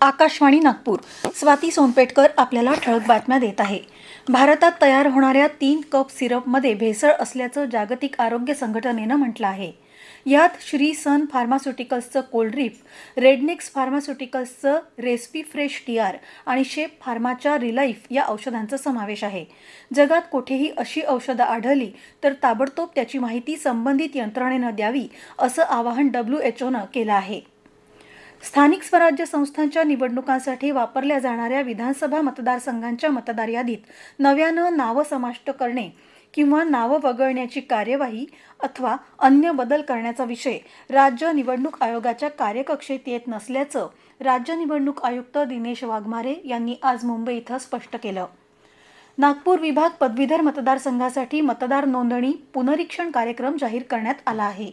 आकाशवाणी नागपूर. स्वाती सोनपेटकर आपल्याला ठळक बातम्या देत आहे. भारतात तयार होणाऱ्या तीन कप सिरपमध्ये भेसळ असल्याचं जागतिक आरोग्य संघटनेनं म्हटलं आहे. यात श्री सन फार्मास्युटिकल्सचं कोल्ड्रीप रेडनिक्स फार्मास्युटिकल्सचं रेस्पी फ्रेश टी आर आणि शेप फार्माच्या रिलाईफ या औषधांचा समावेश आहे. जगात कुठेही अशी औषधं आढळली तर ताबडतोब त्याची माहिती संबंधित यंत्रणेनं द्यावी असं आवाहन डब्ल्यू एच ओनं केलं आहे. स्थानिक स्वराज्य संस्थांच्या निवडणुकांसाठी वापरल्या जाणाऱ्या विधानसभा मतदारसंघांच्या मतदार यादीत नव्यानं नावं समाविष्ट करणे किंवा नावं वगळण्याची कार्यवाही अथवा अन्य बदल करण्याचा विषय राज्य निवडणूक आयोगाच्या कार्यकक्षेत येत नसल्याचं राज्य निवडणूक आयुक्त दिनेश वाघमारे यांनी आज मुंबई इथं स्पष्ट केलं. नागपूर विभाग पदवीधर मतदारसंघासाठी मतदार नोंदणी पुनरीक्षण कार्यक्रम जाहीर करण्यात आला आहे.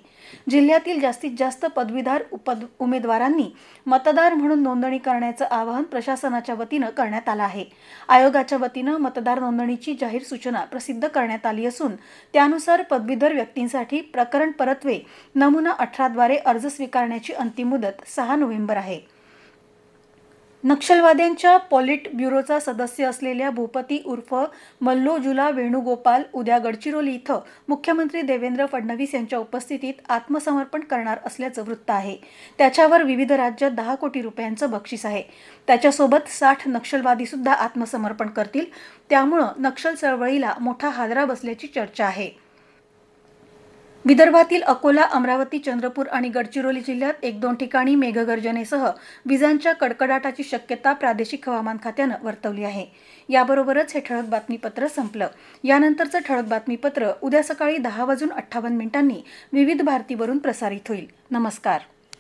जिल्ह्यातील जास्तीत जास्त पदवीधर उपद उमेदवारांनी मतदार म्हणून नोंदणी करण्याचं आवाहन प्रशासनाच्या वतीनं करण्यात आलं आहे. आयोगाच्या वतीनं मतदार नोंदणीची जाहीर सूचना प्रसिद्ध करण्यात आली असून त्यानुसार पदवीधर व्यक्तींसाठी प्रकरण परत्वे नमुना अठराद्वारे अर्ज स्वीकारण्याची अंतिम मुदत सहा नोव्हेंबर आहे. नक्षलवाद्यांच्या पॉलिट ब्युरोचा सदस्य असलेल्या भूपती उर्फ मल्लोजुला वेणुगोपाल उद्या गडचिरोली इथं मुख्यमंत्री देवेंद्र फडणवीस यांच्या उपस्थितीत आत्मसमर्पण करणार असल्याचं वृत्त आहे. त्याच्यावर विविध राज्यात दहा कोटी रुपयांचं बक्षीस आहे. त्याच्यासोबत साठ नक्षलवादी सुद्धा आत्मसमर्पण करतील. त्यामुळं नक्षल चळवळीला मोठा हादरा बसल्याची चर्चा आहे. विदर्भातील अकोला अमरावती चंद्रपूर आणि गडचिरोली जिल्ह्यात एक दोन ठिकाणी मेघगर्जनेसह विजांच्या कडकडाटाची शक्यता प्रादेशिक हवामान खात्यानं वर्तवली आहे. याबरोबरच हे ठळक बातमीपत्र संपलं. यानंतरचं ठळक बातमीपत्र उद्या सकाळी दहा वाजून अठ्ठावन्न मिनिटांनी विविध भारतीवरून प्रसारित होईल. नमस्कार.